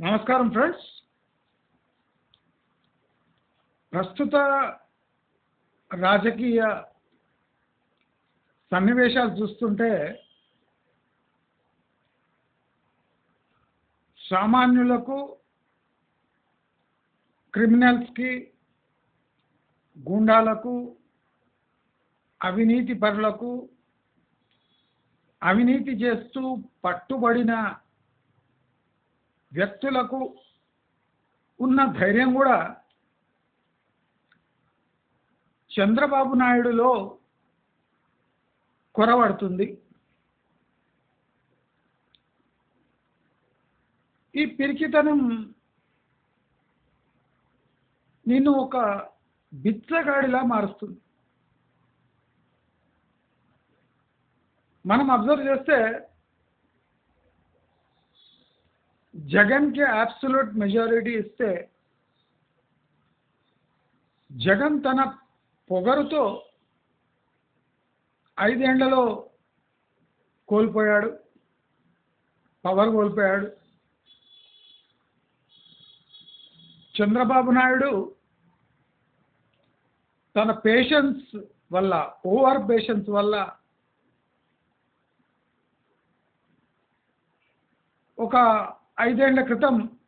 నమస్కారం ఫ్రెండ్స్. ప్రస్తుత రాజకీయ సన్నివేశాలు చూస్తుంటే సామాన్యులకు క్రిమినల్స్కి గూండాలకు అవినీతి పరులకు అవినీతి చేస్తూ పట్టుబడిన వ్యక్తులకు ఉన్న ధైర్యం కూడా చంద్రబాబు నాయుడులో కొరవడుతుంది. ఈ పిరికితనం నిన్ను ఒక బిచ్చగాడిలా మారుస్తుంది. మనం అబ్జర్వ్ చేస్తే జగన్కి అబ్సల్యూట్ మెజారిటీ ఇస్తే జగన్ తన పొగరుతో ఐదేండ్లలో కోల్పోయాడు పవర్ కోల్పోయాడు. చంద్రబాబు నాయుడు తన పేషెన్స్ వల్ల ఓవర్ పేషెన్స్ వల్ల ఒక ఐదేళ్ళ క్రితం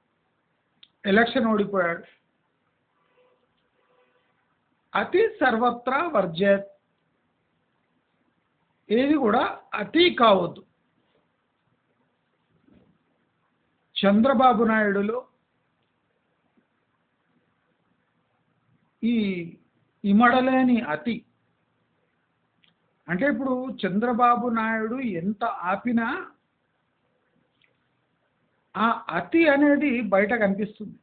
ఎలక్షన్ ఓడిపోయాడు. అతి సర్వత్రా వర్జేత్. ఏది కూడా అతి కావద్దు. చంద్రబాబు నాయుడులో ఈ ఇమడలేని అతి. అంటే ఇప్పుడు చంద్రబాబు నాయుడు ఎంత ఆపినా ఆ అతి అనేది బయట కనిపిస్తుంది.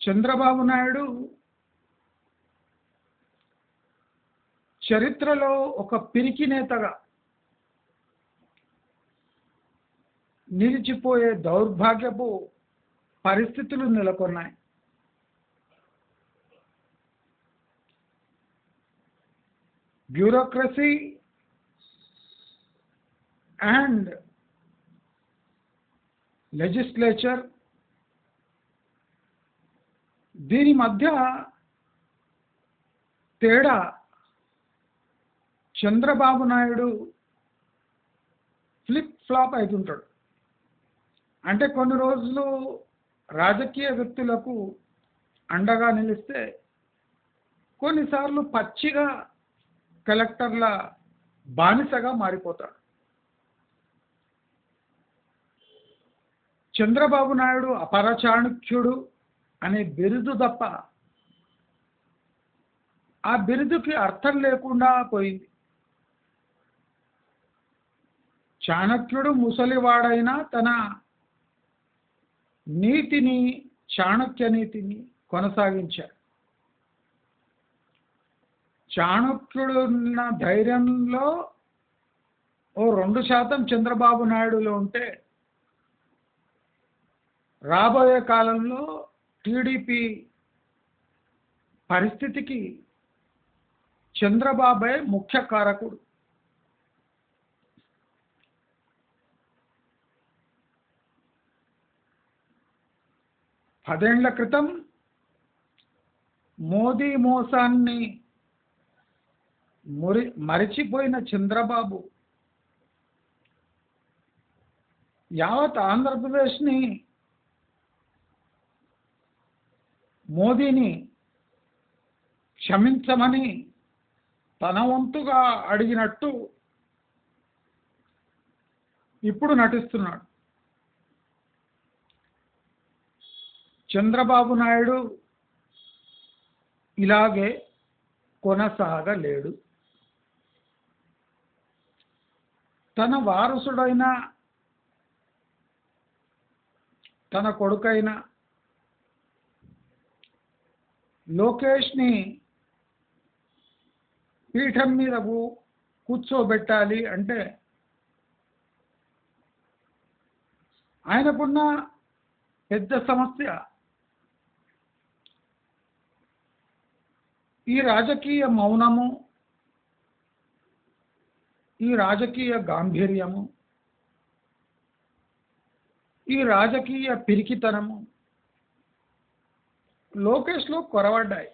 చంద్రబాబు నాయుడు చరిత్రలో ఒక పిరికి నేతగా నిలిచిపోయే దౌర్భాగ్యపు పరిస్థితులు నెలకొన్నాయి. బ్యూరోక్రసీ అండ్ లెజిస్లేచర్ దీని మధ్య తేడా చంద్రబాబు నాయుడు ఫ్లిప్ ఫ్లాప్ అవుతుంటాడు అంటే కొన్ని రోజులు రాజకీయ వ్యక్తులకు అండగా నిలిస్తే కొన్నిసార్లు పచ్చిగా కలెక్టర్ల బానిసగా మారిపోతాడు. చంద్రబాబు నాయుడు అపరచాణుక్యుడు అనే బిరుదు తప్ప ఆ బిరుదుకి అర్థం లేకుండా పోయింది. చాణక్యుడు ముసలివాడైనా తన నీతిని చాణక్య నీతిని కొనసాగించాడు. చాణక్యుడున్న ధైర్యంలో ఓ రెండు శాతం చంద్రబాబు నాయుడులో ఉంటే రాబోయే కాలంలో టీడీపీ పరిస్థితికి చంద్రబాబే ముఖ్య కారకుడు. పదేళ్ళ క్రితం మోదీ మోసాన్ని మురి మరిచిపోయిన చంద్రబాబు యావత్ ఆంధ్రప్రదేశ్ని మోదీని క్షమించమని తన వంతుగా అడిగినట్టు ఇప్పుడు నటిస్తున్నాడు. చంద్రబాబు నాయుడు ఇలాగే కొనసాగలేడు. తన వారసుడైన తన కొడుకైన లోకేష్ని పీఠం మీద కూర్చోబెట్టాలి అంటే ఆయనకున్న పెద్ద సమస్య ఈ రాజకీయ మౌనము ఈ రాజకీయ గాంభీర్యము ఈ రాజకీయ పిరికితనము. లోకేష్లో కొరవడ్డాయి.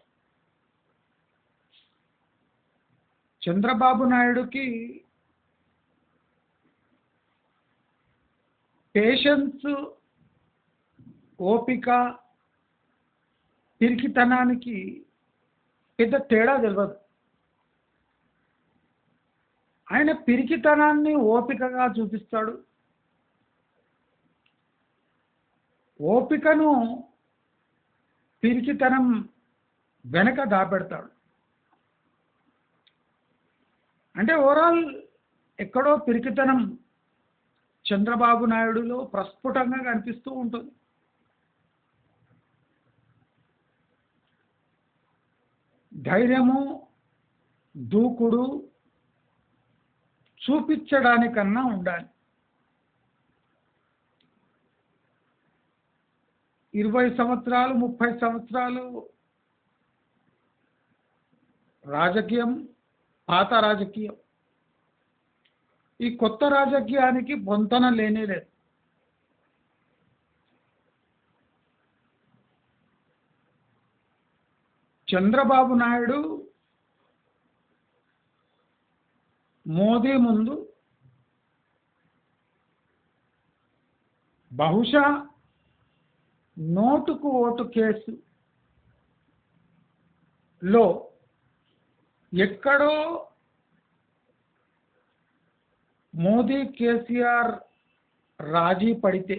చంద్రబాబు నాయుడుకి పేషెన్స్ ఓపిక పిరికితనానికి పెద్ద తేడా తెలియదు ఆయన పిరికితనాన్ని ఓపికగా చూపిస్తాడు. ఓపికను పిరికితనం వెనక దాపెడతాడు. అంటే ఓవరాల్ ఎక్కడో పిరికితనం చంద్రబాబు నాయుడులో ప్రస్ఫుటంగా కనిపిస్తూ ఉంటుంది. ధైర్యము దూకుడు చూపించడానికన్నా ఉండాలి. ఇరవై సంవత్సరాలు ముప్పై సంవత్సరాలు రాజకీయం పాత రాజకీయం. ఈ కొత్త రాజకీయానికి బొంతన లేనే లేదు. చంద్రబాబు నాయుడు మోదీ ముందు బహుశా నోటుకు ఓటు కేసు లో ఎక్కడో మోదీ కేసీఆర్ రాజీ పడితే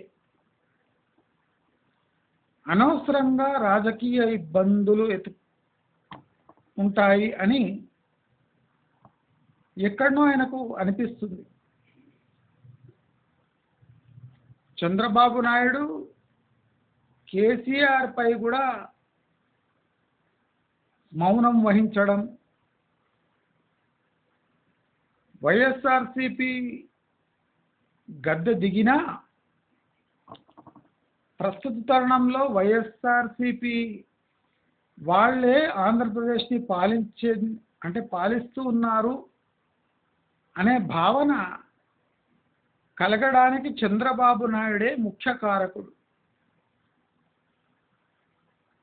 అనవసరంగా రాజకీయ ఇబ్బందులు ఎతు ఉంటాయి అని ఎక్కడనో ఆయనకు అనిపిస్తుంది. చంద్రబాబు నాయుడు కేసీఆర్ పై కూడా మౌనం వహించడం వైఎస్ఆర్సిపి గద్దె దిగినా ప్రస్తుత తరుణంలో వైఎస్ఆర్సిపి వాళ్ళే ఆంధ్రప్రదేశ్ని పాలించే అంటే పాలిస్తూ ఉన్నారు అనే భావన కలగడానికి చంద్రబాబు నాయుడే ముఖ్య కారకుడు.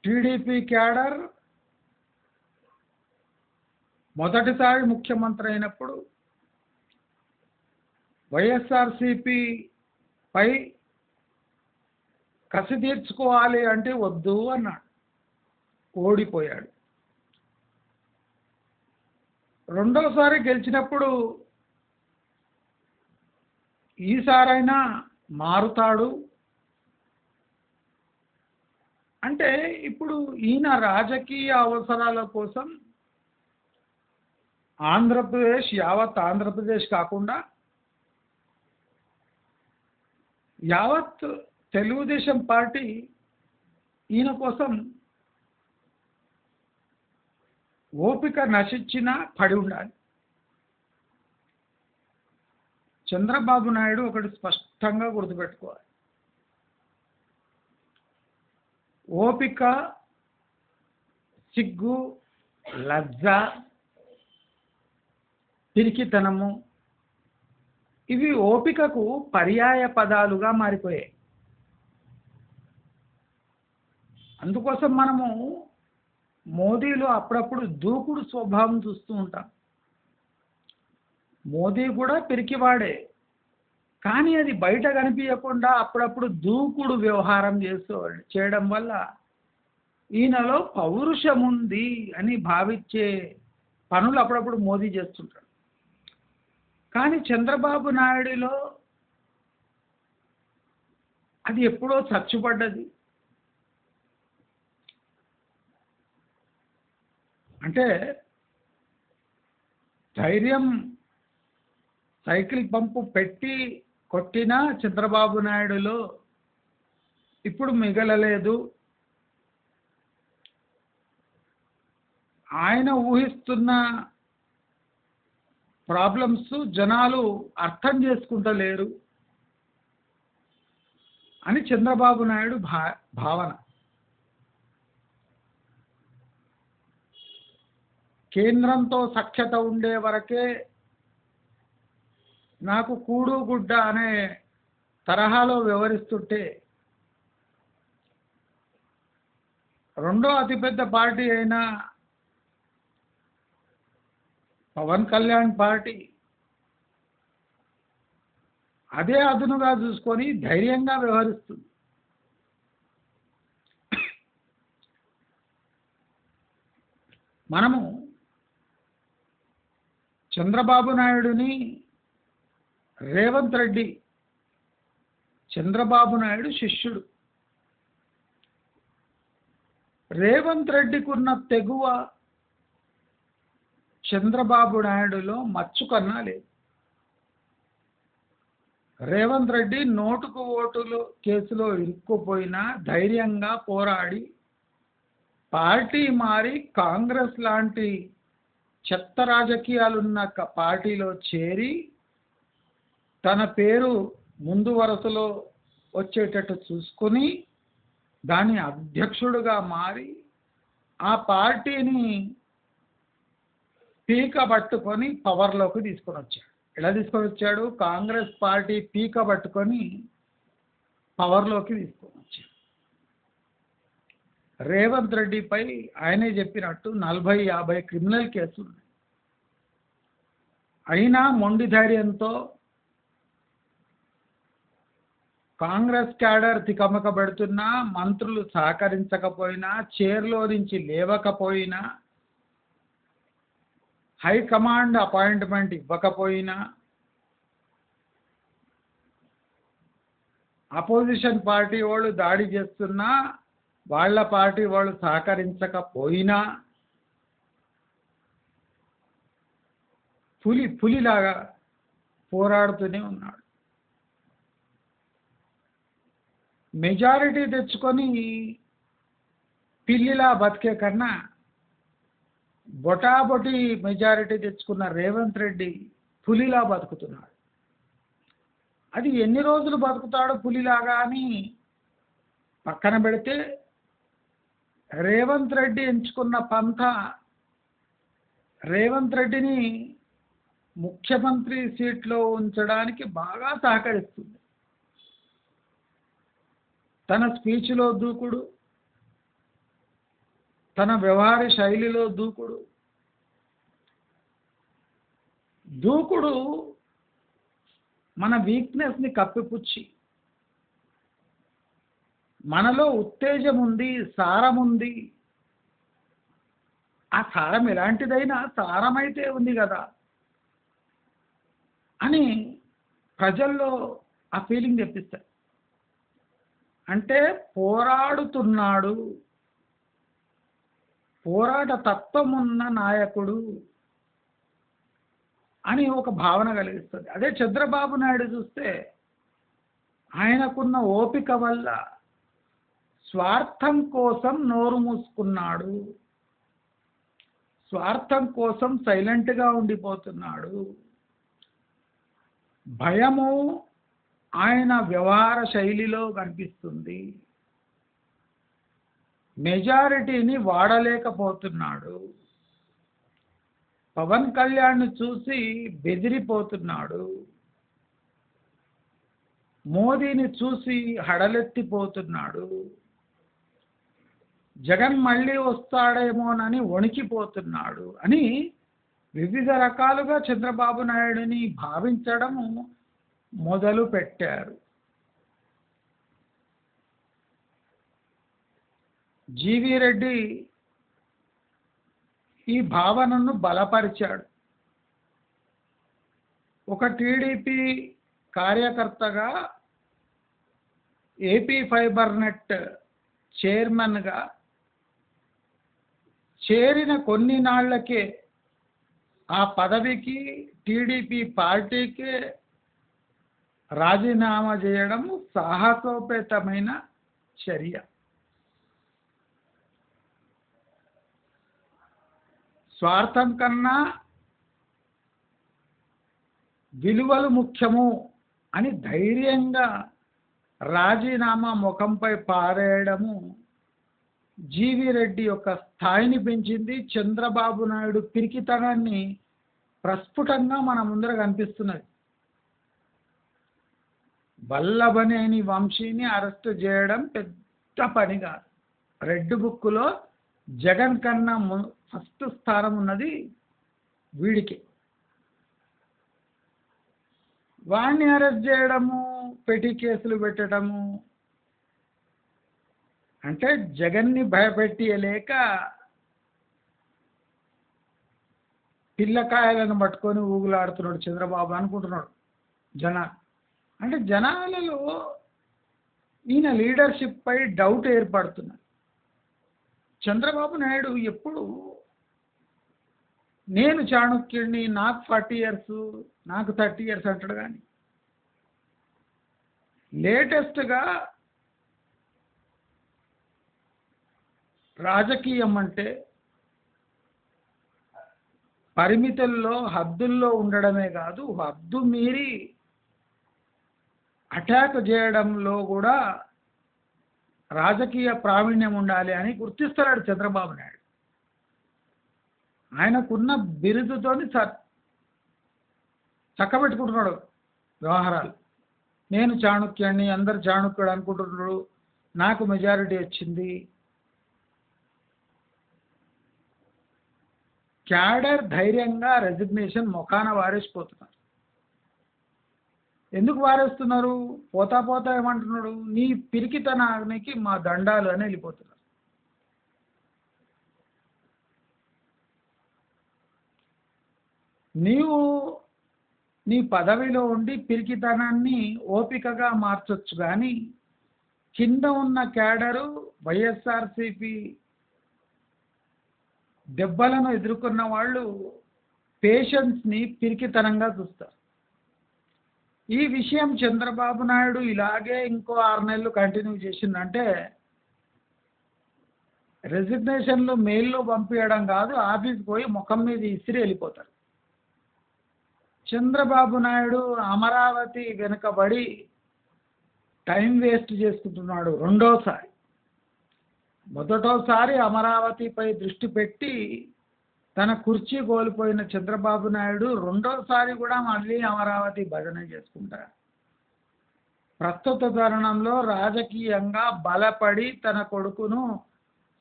టీడీపీ క్యాడర్ మొదటిసారి ముఖ్యమంత్రి అయినప్పుడు వైఎస్ఆర్సిపిపై కసి తీర్చుకోవాలి అంటే వద్దు అన్నాడు. ఓడిపోయాడు. రెండోసారి గెలిచినప్పుడు ఈసారైనా మారుతాడు. అంటే ఇప్పుడు ఈయన రాజకీయ అవసరాల కోసం ఆంధ్రప్రదేశ్ యావత్ ఆంధ్రప్రదేశ్ కాకుండా యావత్ తెలుగుదేశం పార్టీ ఈయన కోసం ఓపిక నశించిన పడి ఉండాలి. చంద్రబాబు నాయుడు ఒకటి స్పష్టంగా గుర్తుపెట్టుకోవాలి. ఓపిక సిగ్గు లజ్జ పిరికితనము ఇవి ఓపికకు పర్యాయ పదాలుగా మారిపోయాయి. అందుకోసం మనము మోదీలో అప్పుడప్పుడు దూకుడు స్వభావం చూస్తూ ఉంటాం. మోదీ కూడా పిరికివాడే. కానీ అది బయట కనిపించకుండా అప్పుడప్పుడు దూకుడు వ్యవహారం చేసేవాడు చేయడం వల్ల ఈయనలో పౌరుషం ఉంది అని భావించే పనులు అప్పుడప్పుడు మోదీ చేస్తుంటాడు. కానీ చంద్రబాబు నాయుడులో అది ఎప్పుడో చచ్చుపడ్డది. అంటే ధైర్యం సైకిల్ పంపు పెట్టి కొట్టిన చంద్రబాబు నాయుడులో ఇప్పుడు మిగలలేదు. ఆయన ఊహిస్తున్న ప్రాబ్లమ్స్ జనాలు అర్థం చేసుకుంటలేరు అని చంద్రబాబు నాయుడు భా భావన. కేంద్రంతో సఖ్యత ఉండే వరకే నాకు కూడు గుడ్డ అనే తరహాలో వ్యవహరిస్తుంటే రెండో అతిపెద్ద పార్టీ అయిన పవన్ కళ్యాణ్ పార్టీ అదే అదునుగా చూసుకొని ధైర్యంగా వ్యవహరిస్తుంది. మనము చంద్రబాబు నాయుడుని రేవంత్ రెడ్డి చంద్రబాబు నాయుడు శిష్యుడు. రేవంత్ రెడ్డికి ఉన్న తెగువ చంద్రబాబు నాయుడులో మచ్చుకన్నా లేదు. రేవంత్ రెడ్డి నోటుకు ఓటులు కేసులో ఇరుక్కుపోయినా ధైర్యంగా పోరాడి పార్టీ మారి కాంగ్రెస్ లాంటి చెత్త రాజకీయాలున్న పార్టీలో చేరి తన పేరు ముందు వరుసలో వచ్చేటట్టు చూసుకొని దాని అధ్యక్షుడుగా మారి ఆ పార్టీని పీక పట్టుకొని పవర్లోకి తీసుకొని వచ్చాడు. ఎలా తీసుకొని వచ్చాడు? కాంగ్రెస్ పార్టీ పీక పట్టుకొని పవర్లోకి తీసుకొని వచ్చాడు. రేవంత్ రెడ్డిపై ఆయనే చెప్పినట్టు నలభై యాభై క్రిమినల్ కేసులు ఉన్నాయి. అయినా మొండి ధైర్యంతో కాంగ్రెస్ క్యాడర్ తికమకబడుతున్నా మంత్రులు సహకరించకపోయినా చైర్లో నుంచి లేవకపోయినా హైకమాండ్ అపాయింట్మెంట్ ఇవ్వకపోయినా అపోజిషన్ పార్టీ వాళ్ళు దాడి చేస్తున్నా వాళ్ళ పార్టీ వాళ్ళు సహకరించకపోయినా పులి పులిలాగా పోరాడుతూనే ఉన్నాడు. మెజారిటీ తెచ్చుకొని పిల్లిలా బతికే కన్నా బొటాబొటి మెజారిటీ తెచ్చుకున్న రేవంత్ రెడ్డి పులిలా బతుకుతున్నాడు. అది ఎన్ని రోజులు బతుకుతాడో పులిలాగా అని పక్కన పెడితే రేవంత్ రెడ్డి ఎంచుకున్న పంత రేవంత్ రెడ్డిని ముఖ్యమంత్రి సీట్లో ఉంచడానికి బాగా సహకరిస్తుంది. తన స్పీచ్లో దూకుడు తన వ్యవహార శైలిలో దూకుడు. దూకుడు మన వీక్నెస్ని కప్పిపుచ్చి మనలో ఉత్తేజం ఉంది సారం ఉంది ఆ సారం ఎలాంటిదైనా సారం అయితే ఉంది కదా అని ప్రజల్లో ఆ ఫీలింగ్ తెప్పిస్తారు అంటే పోరాడుతున్నాడు. పోరాట తత్వం ఉన్న నాయకుడు అని ఒక భావన కలిగిస్తుంది. అదే చంద్రబాబు నాయుడు చూస్తే ఆయనకున్న ఓపిక వల్ల స్వార్థం కోసం నోరు మూసుకున్నాడు. స్వార్థం కోసం సైలెంట్గా ఉండిపోతున్నాడు. భయము ఆయన వ్యవహార శైలిలో కనిపిస్తుంది. మెజారిటీని వాడలేకపోతున్నాడు. పవన్ కళ్యాణ్ చూసి బెదిరిపోతున్నాడు. మోదీని చూసి హడలెత్తిపోతున్నాడు. జగన్ మళ్ళీ వస్తాడేమోనని వణికిపోతున్నాడు అని వివిధ రకాలుగా చంద్రబాబు నాయుడిని భావించడము మొదలు పెట్టారు జీవి రెడ్డి ఈ భావనను బలపరిచాడు. ఒక టీడీపీ కార్యకర్తగా ఏపీ ఫైబర్ నెట్ చైర్మన్గా చేరిన కొన్ని నాళ్ళకే ఆ పదవికి టీడీపీ పార్టీకే రాజీనామా చేయడం సాహసోపేతమైన చర్య. స్వార్థం కన్నా విలువలు ముఖ్యము అని ధైర్యంగా రాజీనామా ముఖంపై పారేయడము జీవి రెడ్డి యొక్క స్థాయిని పెంచింది. చంద్రబాబు నాయుడు పిరికితనాన్ని ప్రస్ఫుటంగా మన ముందర కనిపిస్తున్నది. వల్లభనేని వంశీని అరెస్ట్ చేయడం పెద్ద పని కాదు. రెడ్ బుక్లో జగన్ కన్నా ఫస్ట్ స్థానం ఉన్నది వీడికి. వాడిని అరెస్ట్ చేయడము పెట్టి కేసులు పెట్టడము. అంటే జగన్ని భయపెట్టియలేక పిల్లకాయలను పట్టుకొని ఊగులాడుతున్నాడు చంద్రబాబు అనుకుంటున్నాడు జన అంటే జనాలలో ఈయన లీడర్షిప్ పై డౌట్ ఏర్పడుతున్నది. చంద్రబాబు నాయుడు ఎప్పుడు నేను చాణుక్యుడిని నాకు ఫార్టీ ఇయర్స్ నాకు థర్టీ ఇయర్స్ అంటాడు కానీ లేటెస్ట్గా రాజకీయం అంటే పరిమితుల్లో హద్దుల్లో ఉండడమే కాదు హద్దు మీరి అటాక్ చేయడంలో కూడా రాజకీయ ప్రావీణ్యం ఉండాలి అని గుర్తిస్తున్నాడు చంద్రబాబు నాయుడు. ఆయనకున్న బిరుదుతోని చక్కబెట్టుకుంటున్నాడు వ్యవహారాలు. నేను చాణుక్యాన్ని అందరు చాణుక్యుడు అనుకుంటున్నాడు నాకు మెజారిటీ వచ్చింది. క్యాడర్ ధైర్యంగా రెసిగ్నేషన్ మొఖాన వారేసిపోతున్నారు. ఎందుకు వారేస్తున్నారు? పోతా పోతా ఏమంటున్నాడు? నీ పిరికితనానికి మా దండాలు అని వెళ్ళిపోతున్నారు. నీవు నీ పదవిలో ఉండి పిరికితనాన్ని ఓపికగా మార్చొచ్చు కానీ కింద ఉన్న క్యాడరు వైఎస్ఆర్సిపి దెబ్బలను ఎదుర్కొన్న వాళ్ళు పేషెంట్స్ని పిరికితనంగా చూస్తారు. ఈ విషయం చంద్రబాబు నాయుడు ఇలాగే ఇంకో ఆరు నెలలు కంటిన్యూ చేసిందంటే రెసిగ్నేషన్లు మెయిల్లో పంపించడం కాదు ఆఫీస్కి పోయి ముఖం మీద ఇసిరి వెళ్ళిపోతారు. చంద్రబాబు నాయుడు అమరావతి వెనుకబడి టైం వేస్ట్ చేసుకుంటున్నాడు రెండోసారి. మొదటోసారి అమరావతిపై దృష్టి పెట్టి తన కుర్చీ కోల్పోయిన చంద్రబాబు నాయుడు రెండోసారి కూడా మళ్ళీ అమరావతి భజన చేసుకుంటారు. ప్రస్తుత తరుణంలో రాజకీయంగా బలపడి తన కొడుకును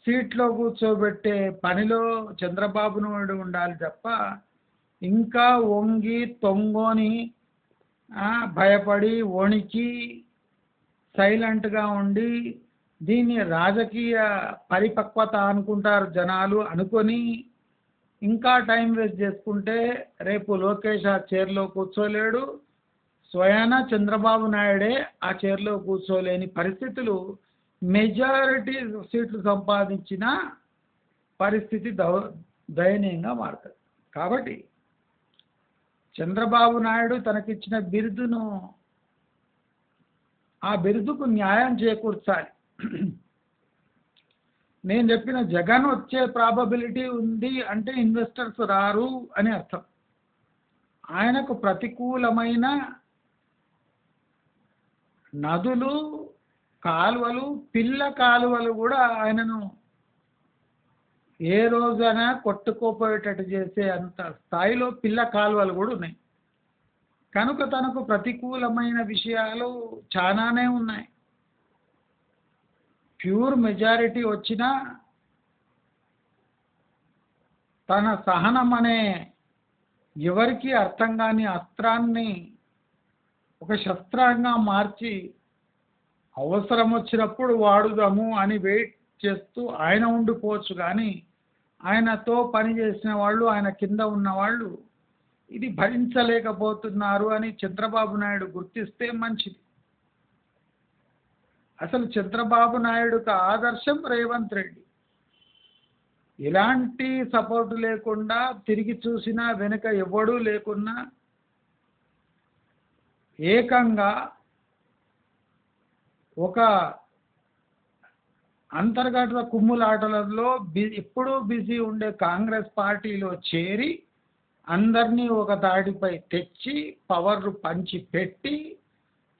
సీట్లో కూర్చోబెట్టే పనిలో చంద్రబాబు నాయుడు ఉండాలి తప్ప ఇంకా వంగి తొంగోని భయపడి వణికి సైలెంట్గా ఉండి దీన్ని రాజకీయ పరిపక్వత అనుకుంటారు జనాలు అనుకొని ఇంకా టైం వేస్ట్ చేసుకుంటే రేపు లోకేష్ ఆ చైర్లో కూర్చోలేడు. స్వయాన చంద్రబాబు నాయుడే ఆ చైర్లో కూర్చోలేని పరిస్థితులు మెజారిటీ సీట్లు సంపాదించిన పరిస్థితి దౌ దయనీయంగా మారుతుంది. కాబట్టి చంద్రబాబు నాయుడు తనకిచ్చిన బిరుదును ఆ బిరుదుకు న్యాయం చేకూర్చాలి. నేను చెప్పిన జగన్ వచ్చే ప్రాబబిలిటీ ఉంది అంటే ఇన్వెస్టర్స్ రారు అని అర్థం. ఆయనకు ప్రతికూలమైన నదులు కాలువలు పిల్ల కాలువలు కూడా ఆయనను ఏ రోజైనా కొట్టుకోపోయేటట్టు చేసే అంత స్థాయిలో పిల్ల కాలువలు కూడా ఉన్నాయి. కనుక తనకు ప్రతికూలమైన విషయాలు చాలానే ఉన్నాయి. ప్యూర్ మెజారిటీ వచ్చినా తన సహనం అనే ఎవరికి అర్థం కాని అస్త్రాన్ని ఒక శస్త్రంగా మార్చి అవసరం వచ్చినప్పుడు వాడుదాము అని వెయిట్ చేస్తూ ఆయన ఉండిపోవచ్చు. కానీ ఆయనతో పని చేసిన వాళ్ళు ఆయన కింద ఉన్న వాళ్ళు ఇది భరించలేకపోతున్నారు అని చంద్రబాబు నాయుడు గుర్తిస్తే మంచిది. అసలు చంద్రబాబు నాయుడుకు ఆదర్శం రేవంత్ రెడ్డి. ఎలాంటి సపోర్ట్ లేకుండా తిరిగి చూసినా వెనుక ఎవడూ లేకున్నా ఏకంగా ఒక అంతర్గత కుమ్ములాటలలో బి ఎప్పుడూ బిజీ ఉండే కాంగ్రెస్ పార్టీలో చేరి అందరినీ ఒక దాడిపై తెచ్చి పవర్ పంచి పెట్టి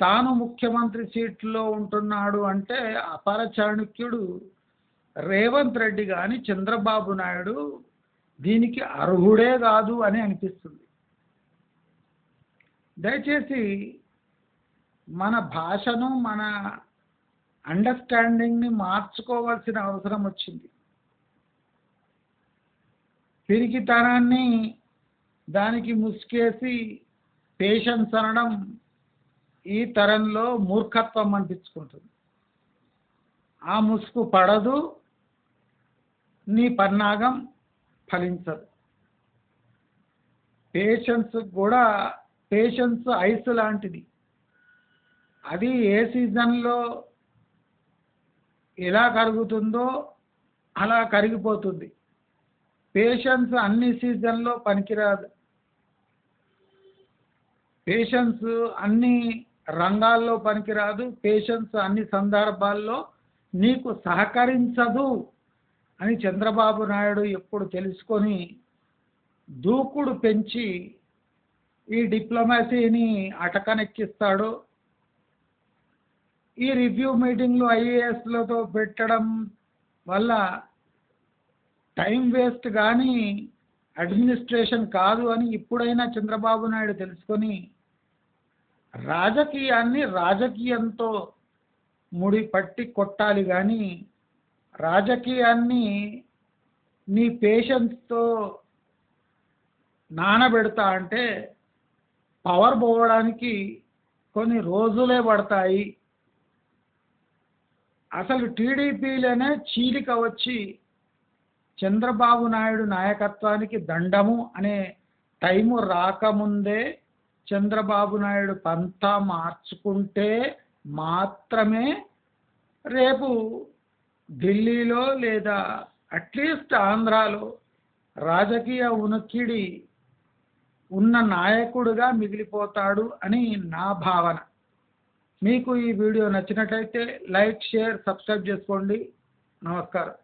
తాను ముఖ్యమంత్రి సీట్లో ఉంటున్నాడు అంటే అపర చాణుక్యుడు రేవంత్ రెడ్డి కానీ చంద్రబాబు నాయుడు దీనికి అర్హుడే కాదు అని అనిపిస్తుంది. దయచేసి మన భాషను మన అండర్స్టాండింగ్ని మార్చుకోవాల్సిన అవసరం వచ్చింది. పిరికితనాన్ని దానికి ముసుకేసి పేషెన్స్ అనడం ఈ తరంలో మూర్ఖత్వం అనిపించుకుంటుంది ఆ ముసుగు పడదు నీ పన్నాగం ఫలించదు. పేషెన్స్ కూడా పేషెన్స్ ఐస్ లాంటిది. అది ఏ సీజన్లో ఎలా కరుగుతుందో అలా కరిగిపోతుంది. పేషెన్స్ అన్ని సీజన్లో పనికిరాదు. పేషెన్స్ అన్ని రంగాల్లో పనికిరాదు పేషెన్స్ అన్ని సందర్భాల్లో నీకు సహకరించదు అని చంద్రబాబు నాయుడు ఎప్పుడు తెలుసుకొని దూకుడు పెంచి ఈ డిప్లొమసీని అటకనెక్కిస్తాడు. ఈ రివ్యూ మీటింగ్లు ఐఏఎస్లతో పెట్టడం వల్ల టైం వేస్ట్ కానీ అడ్మినిస్ట్రేషన్ కాదు అని ఇప్పుడైనా చంద్రబాబు నాయుడు తెలుసుకొని రాజకీయాన్ని రాజకీయంతో ముడిపట్టి కొట్టాలి కానీ రాజకీయాన్ని నీ పేషెన్స్తో నానబెడతా అంటే పవర్ పోవడానికి కొన్ని రోజులే పడతాయి. అసలు టీడీపీలోనే చీలిక వచ్చి చంద్రబాబు నాయుడు నాయకత్వానికి దండము అనే టైము రాకముందే చంద్రబాబు నాయుడు పంతా మార్చుకుంటే మాత్రమే రేపు ఢిల్లీలో లేదా అట్లీస్ట్ ఆంధ్రాలో రాజకీయ ఉనికిడి ఉన్న నాయకుడుగా మిగిలిపోతాడు అని నా భావన. మీకు ఈ వీడియో నచ్చినట్లయితే లైక్ షేర్ సబ్స్క్రైబ్ చేసుకోండి. నమస్కారం.